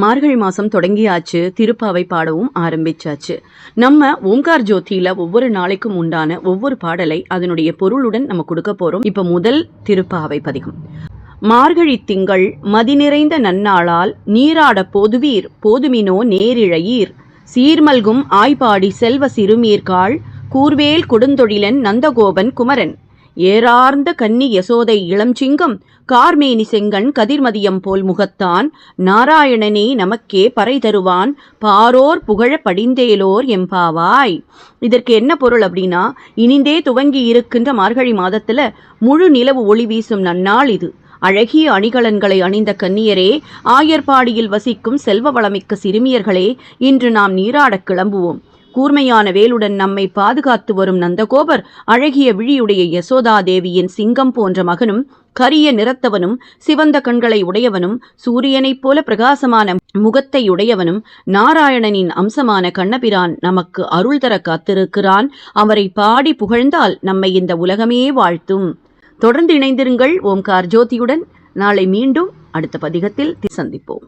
மார்கழி மாசம் தொடங்கியாச்சு திருப்பாவை பாடவும் ஆரம்பிச்சாச்சு. நம்ம ஓம்கார் ஜோதியில ஒவ்வொரு நாளைக்கும் உண்டான ஒவ்வொரு பாடலை அதனுடைய பொருளுடன் நம்ம கொடுக்க போறோம். இப்ப முதல் திருப்பாவை பதிகம். மார்கழி திங்கள் மதி நிறைந்த நன்னாளால் நீராட போதுவீர் போதுமினோ நேரிழையீர். சீர்மல்கும் ஆய்பாடி செல்வ சிறுமீர்காள் கூர்வேல் கொடுந்தொழிலன் நந்தகோபன் குமரன். ஏறார்ந்த கன்னி யசோதை இளஞ்சிங்கம் கார்மேனி செங்கன் கதிர்மதியம் போல் முகத்தான் நாராயணனே நமக்கே பறை தருவான் பாரோர் புகழ படிந்தேலோர் எம்பாவாய் இதற்கு என்ன பொருள் அப்படின்னா இனிந்தே துவங்கி இருக்கின்ற மார்கழி மாதத்துல முழு நிலவு ஒளி வீசும் நன்னாள் இது. அழகிய அணிகலன்களை அணிந்த கன்னியரே ஆயர்பாடியில் வசிக்கும் செல்வ வளமிக்க சிறுமியர்களே இன்று நாம் நீராடக் கிளம்புவோம். கூர்மையான வேலுடன் நம்மை பாதுகாத்து வரும் நந்தகோபர் அழகிய விழியுடைய யசோதா தேவியின் சிங்கம் போன்ற மகனும் கரிய நிறத்தவனும் சிவந்த கண்களை உடையவனும் சூரியனைப் போல பிரகாசமான முகத்தை உடையவனும் நாராயணனின் அம்சமான கண்ணபிரான் நமக்கு அருள் தர காத்திருக்கிறான். அவரை பாடி புகழ்ந்தால் நம்மை இந்த உலகமே வாழ்த்தும். தொடர்ந்து இணைந்திருங்கள் ஓம்கார் ஜோதியுடன். நாளை மீண்டும் அடுத்த பதிகத்தில் சந்திப்போம்.